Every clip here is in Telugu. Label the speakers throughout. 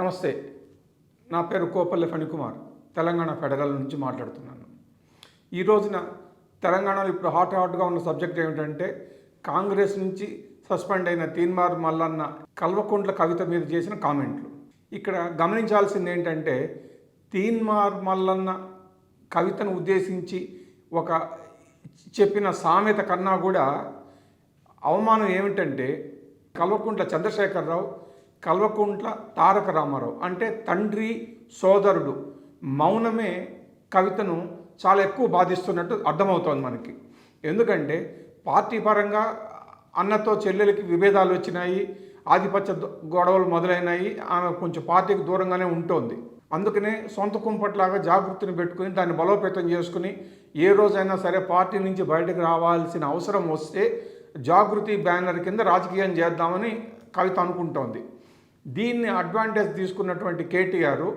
Speaker 1: నమస్తే. నా పేరు కోపల్లె ఫణికుమార్. తెలంగాణ ఫెడరల్ నుంచి మాట్లాడుతున్నాను. ఈ రోజున తెలంగాణలో ఇప్పుడు హాట్ హాట్గా ఉన్న సబ్జెక్ట్ ఏమిటంటే కాంగ్రెస్ నుంచి సస్పెండ్ అయిన తీన్మార్ మల్లన్న కల్వకుంట్ల కవిత మీద చేసిన కామెంట్లు. ఇక్కడ గమనించాల్సింది ఏంటంటే తీన్మార్ మల్లన్న కవితను ఉద్దేశించి ఒక చెప్పిన సామెత కన్నా కూడా అవమానం ఏమిటంటే కల్వకుంట్ల చంద్రశేఖరరావు కల్వకుంట్ల తారక రామారావు అంటే తండ్రి సోదరుడు. మౌనమే కవితను చాలా ఎక్కువ బాధిస్తున్నట్టు అర్థమవుతోంది మనకి. ఎందుకంటే పార్టీ పరంగా అన్నతో చెల్లెలకి విభేదాలు వచ్చినాయి ఆధిపత్య గొడవలు మొదలైనాయి ఆమె కొంచెం పార్టీకి దూరంగానే ఉంటుంది. అందుకనే సొంత కుంపట్లాగా జాగృతిని పెట్టుకుని దాన్ని బలోపేతం చేసుకుని ఏ రోజైనా సరే పార్టీ నుంచి బయటకు రావాల్సిన అవసరం వస్తే జాగృతి బ్యానర్ కింద రాజకీయం చేద్దామని కవిత అనుకుంటోంది. దీన్ని అడ్వాంటేజ్ తీసుకున్నటువంటి కేటీఆర్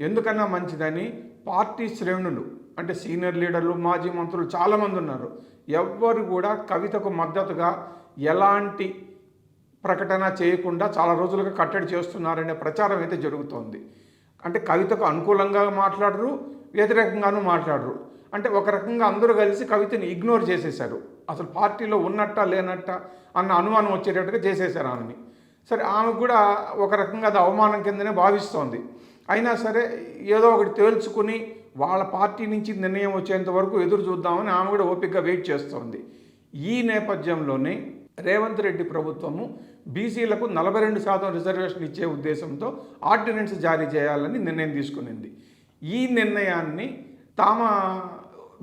Speaker 1: ఎందుకన్నా మంచిదని పార్టీ శ్రేణులు అంటే సీనియర్ లీడర్లు మాజీ మంత్రులు చాలామంది ఉన్నారు. ఎవ్వరు కూడా కవితకు మద్దతుగా ఎలాంటి ప్రకటన చేయకుండా చాలా రోజులుగా కట్టడి చేస్తున్నారనే ప్రచారం అయితే జరుగుతోంది. అంటే కవితకు అనుకూలంగా మాట్లాడరు వ్యతిరేకంగానూ మాట్లాడరు. అంటే ఒక రకంగా అందరూ కలిసి కవితని ఇగ్నోర్ చేసేశారు. అసలు పార్టీలో ఉన్నట్ట లేనట్ట అన్న అనుమానం వచ్చేటట్టుగా చేసేశారు ఆమెని. సరే ఆమె కూడా ఒక రకంగా అది అవమానం కిందనే భావిస్తోంది. అయినా సరే ఏదో ఒకటి తేల్చుకుని వాళ్ళ పార్టీ నుంచి నిర్ణయం వచ్చేంత వరకు ఎదురు చూద్దామని ఆమె కూడా ఓపికగా వెయిట్ చేస్తోంది. ఈ నేపథ్యంలోనే రేవంత్ రెడ్డి ప్రభుత్వము బీసీలకు నలభై రెండు శాతం రిజర్వేషన్ ఇచ్చే ఉద్దేశంతో ఆర్డినెన్స్ జారీ చేయాలని నిర్ణయం తీసుకునింది. ఈ నిర్ణయాన్ని తామ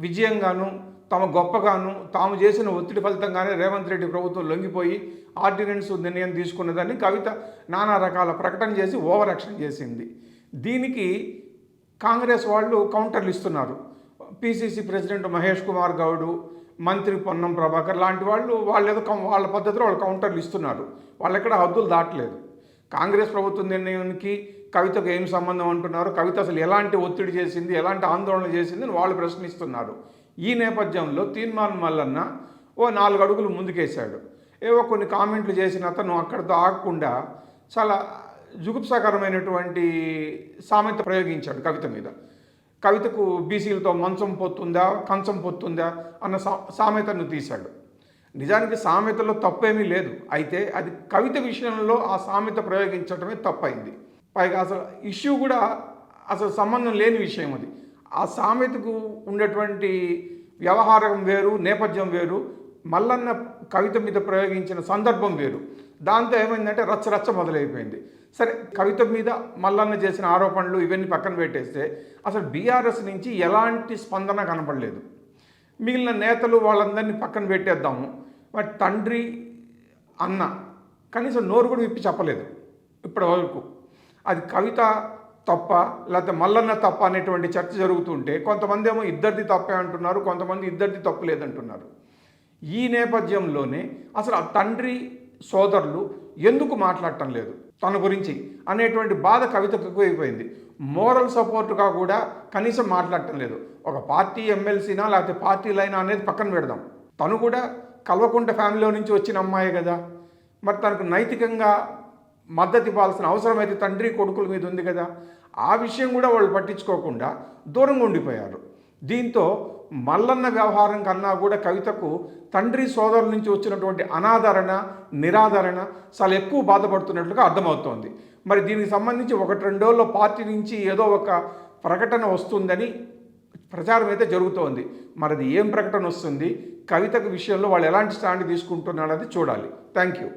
Speaker 1: విజయంగాను తమ గొప్పగాను తాము చేసిన ఒత్తిడి ఫలితంగానే రేవంత్ రెడ్డి ప్రభుత్వం లొంగిపోయి ఆర్డినెన్స్ నిర్ణయం తీసుకున్నదని కవిత నానా రకాల ప్రకటన చేసి ఓవర్ యాక్షన్ చేసింది. దీనికి కాంగ్రెస్ వాళ్ళు కౌంటర్లు ఇస్తున్నారు. పిసిసి ప్రెసిడెంట్ మహేష్ కుమార్ గౌడు మంత్రి పొన్నం ప్రభాకర్ లాంటి వాళ్ళు వాళ్ళు ఏదో వాళ్ళ పద్ధతిలో వాళ్ళు కౌంటర్లు ఇస్తున్నారు. వాళ్ళు ఎక్కడ హద్దులు దాటలేదు. కాంగ్రెస్ ప్రభుత్వం నిర్ణయానికి కవితకు ఏం సంబంధం అంటున్నారు? కవిత అసలు ఎలాంటి ఒత్తిడి చేసింది? ఎలాంటి ఆందోళన చేసింది? అని వాళ్ళు ప్రశ్నిస్తున్నారు. ఈ నేపథ్యంలో తీర్మాన్ మల్లన్న ఓ నాలుగు అడుగులు ముందుకేశాడు. ఏవో కొన్ని కామెంట్లు చేసిన అతను అక్కడితో ఆగకుండా చాలా జుగుప్సాకరమైనటువంటి సామెత ప్రయోగించాడు కవిత మీద. కవితకు బీసీలతో మంచం పొత్తుందా కంచం పొత్తుందా అన్న సామెతను తీశాడు. నిజానికి సామెతలో తప్పేమీ లేదు. అయితే అది కవిత విషయంలో ఆ సామెత ప్రయోగించడమే తప్పైంది. పైగా అసలు ఇష్యూ కూడా అసలు సంబంధం లేని విషయం అది. ఆ సామెతకు ఉన్నటువంటి వ్యవహారం వేరు నేపథ్యం వేరు మల్లన్న కవిత మీద ప్రయోగించిన సందర్భం వేరు. దాంతో ఏమైందంటే రచ్చ రచ్చ మొదలైపోయింది. సరే కవిత మీద మల్లన్న చేసిన ఆరోపణలు ఇవన్నీ పక్కన పెట్టేస్తే అసలు బీఆర్ఎస్ నుంచి ఎలాంటి స్పందన కనపడలేదు. మిగిలిన నేతలు వాళ్ళందరినీ పక్కన పెట్టేద్దాము. వాటి తండ్రి అన్న కనీసం నోరు కూడా విప్పి చెప్పలేదు ఇప్పటి వరకు. అది కవిత తప్ప లేకపోతే మల్లన్న తప్ప అనేటువంటి చర్చ జరుగుతుంటే కొంతమంది ఏమో ఇద్దరిది తప్పే అంటున్నారు కొంతమంది ఇద్దరిది తప్పు లేదంటున్నారు. ఈ నేపథ్యంలోనే అసలు ఆ తండ్రి సోదరులు ఎందుకు మాట్లాడటం లేదు? తన గురించి అనేటువంటి బాధ కవితకు ఎక్కువైపోయింది. మోరల్ సపోర్ట్గా కూడా కనీసం మాట్లాడటం లేదు. ఒక పార్టీ ఎమ్మెల్సీనా లేకపోతే పార్టీలైనా అనేది పక్కన పెడదాం. తను కూడా కల్వకుంట ఫ్యామిలీలో నుంచి వచ్చిన అమ్మాయి కదా. మరి తనకు నైతికంగా మద్దతు ఇవ్వాల్సిన అవసరం అయితే తండ్రి కొడుకుల మీద ఉంది కదా. ఆ విషయం కూడా వాళ్ళు పట్టించుకోకుండా దూరంగా ఉండిపోయారు. దీంతో మల్లన్న వ్యవహారం కన్నా కూడా కవితకు తండ్రి సోదరుల నుంచి వచ్చినటువంటి అనాదరణ నిరాదరణ చాలా ఎక్కువ బాధపడుతున్నట్లుగా అర్థమవుతోంది. మరి దీనికి సంబంధించి ఒకటి రెండు పార్టీ నుంచి ఏదో ఒక ప్రకటన వస్తుందని ప్రచారం అయితే జరుగుతోంది. మరి అది ఏం ప్రకటన వస్తుంది? కవితకు విషయంలో వాళ్ళు ఎలాంటి స్టాండ్ తీసుకుంటున్నారది చూడాలి. Thank you